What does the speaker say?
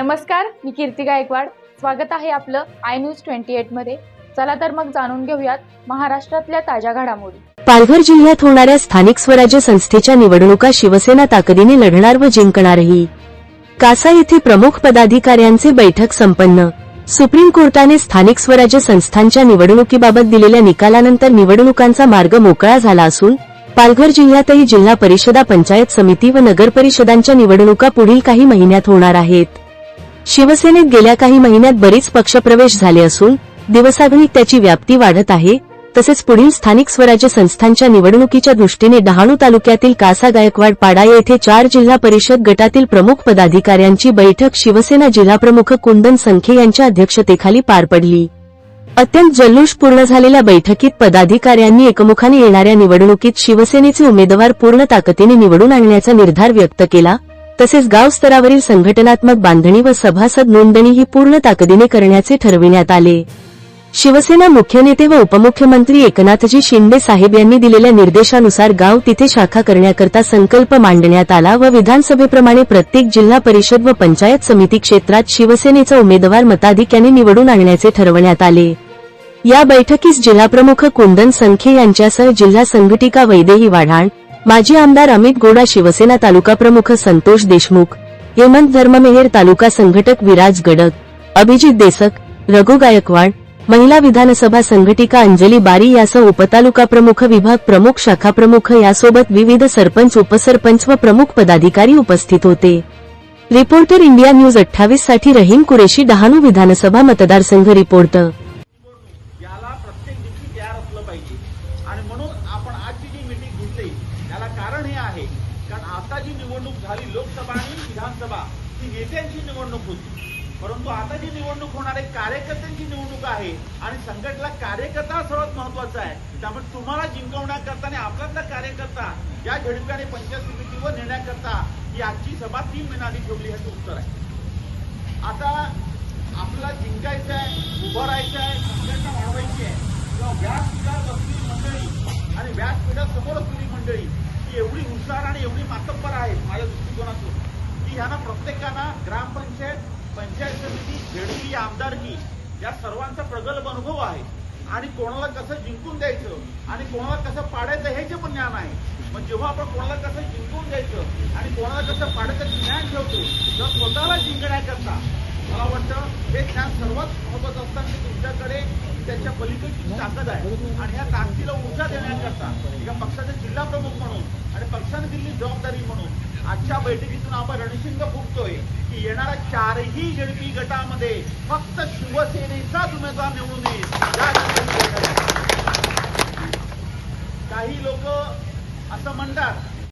नमस्कार मी कीर्ती गायकवाड. स्वागत आहे आपलं आय न्यूज ट्वेंटी एटमध्ये. चला तर मग जाणून घेऊयात महाराष्ट्रातल्या ताज्या घडामोडी. पालघर जिल्ह्यात होणाऱ्या स्थानिक स्वराज्य संस्थेच्या निवडणुका शिवसेना ताकदीने लढणार व जिंकणारही. कासा येथे प्रमुख पदाधिकाऱ्यांचे बैठक संपन्न. सुप्रीम कोर्टाने स्थानिक स्वराज्य संस्थांच्या निवडणुकीबाबत दिलेल्या निकालानंतर निवडणुकांचा मार्ग मोकळा झाला असून पालघर जिल्ह्यातही जिल्हा परिषदा पंचायत समिती व नगर परिषदांच्या निवडणुका पुढील काही महिन्यात होणार आहेत. शिवसेनेत गेल्या काही महिन्यात बरीच पक्षप्रवेश झाले असून दिवसागणिक त्याची व्याप्ती वाढत आहे. तसेच पुढील स्थानिक स्वराज्य संस्थांच्या निवडणुकीच्या दृष्टीने डहाणू तालुक्यातील कासा गायकवाड पाडा येथे चार जिल्हा परिषद गटातील प्रमुख पदाधिकाऱ्यांची बैठक शिवसेना जिल्हाप्रमुख कुंदन संखे यांच्या अध्यक्षतेखाली पार पडली. अत्यंत जल्लोषपूर्ण झालेल्या बैठकीत पदाधिकाऱ्यांनी एकमुखाने येणाऱ्या निवडणुकीत शिवसेनेचे उमेदवार पूर्ण ताकदीने निवडून आणण्याचा निर्धार व्यक्त केला. तसेच गावस्तरावरील संघटनात्मक बांधणी व सभासद नोंदणी ही पूर्ण ताकदीने करण्याचे ठरविण्यात आले. शिवसेना मुख्य नेते व उपमुख्यमंत्री एकनाथजी शिंदे साहेब यांनी दिलेल्या निर्देशानुसार गाव तिथे शाखा करण्याकरता संकल्प मांडण्यात आला व विधानसभेप्रमाणे प्रत्येक जिल्हा परिषद व पंचायत समिती क्षेत्रात शिवसेनेचा उमेदवार मताधिक्याने निवडून आणण्याचे ठरवण्यात आले. या बैठकीस जिल्हाप्रमुख कुंदन संखे यांच्यासह जिल्हा संघटिका वैदेही वाढाण माजी आमदार अमित गोडा शिवसेना तालुका प्रमुख संतोष देशमुख हेमंत धर्ममेहेर तालुका संघटक विराज गडक अभिजित देसक रघु गायकवाड महिला विधानसभा संघटिका अंजली बारी यासह उपतालुका प्रमुख विभाग प्रमुख शाखा प्रमुख यासोबत विविध सरपंच उपसरपंच व प्रमुख पदाधिकारी उपस्थित होते. रिपोर्टर इंडिया न्यूज अठ्ठावीससाठी रहीम कुरेशी डहाणू विधानसभा मतदारसंघ रिपोर्ट. आणि म्हणून आपण आजची जी मिटिंग घेतली त्याला कारण हे आहे कारण आता जी निवडणूक झाली लोकसभा आणि विधानसभा ती नेत्यांची निवडणूक होती. परंतु आता जी निवडणूक होणार आहे कार्यकर्त्यांची निवडणूक आहे आणि संघटना कार्यकर्ता सर्वात महत्त्वाचा आहे. त्यामुळे तुम्हाला जिंकवण्याकरता आणि आपल्यातला कार्यकर्ता या झडपीने पंचायत समितीवर नेण्याकरता ही आजची सभा तीन महिन्याआधी ठेवली ह्याचं उत्तर आहे. आता आपला जिंकायचं आहे उभं राहायचं आहे संघटना वाढवायची आहे. किंवा व्यासपीठात आणि व्यासपीठासमोर असलेली मंडळी ही एवढी हुशार आणि एवढी मातब्बर आहे माझ्या दृष्टिकोनातून की ह्यांना प्रत्येकाना ग्रामपंचायत पंचायत समिती झेडपी आमदारकी या सर्वांचा प्रगल्भ अनुभव आहे. आणि कोणाला कसं जिंकून द्यायचं आणि कोणाला कसं पाडायचं हे जे पण ज्ञान आहे. मग जेव्हा आपण कोणाला कसं जिंकून द्यायचं आणि कोणाला कसं पाडायचं ज्ञान ठेवतो तर स्वतःला जिंकण्याकरता मला वाटतं हे ज्ञान सर्वात महत्वाचं असतं की तुमच्याकडे त्याच्या पलीकडची ताकद आहे. आणि या ताकदीला ऊर्जा एका पक्षाचे जिल्हा प्रमुख म्हणून आणि पक्षाने दिलेली जबाबदारी म्हणून आजच्या बैठकीतून आपण रणशिंग फुटतोय की येणाऱ्या चारही झडपी गटामध्ये फक्त शिवसेनेचाच उमेदवार निवडून येईल. काही लोक असं म्हणतात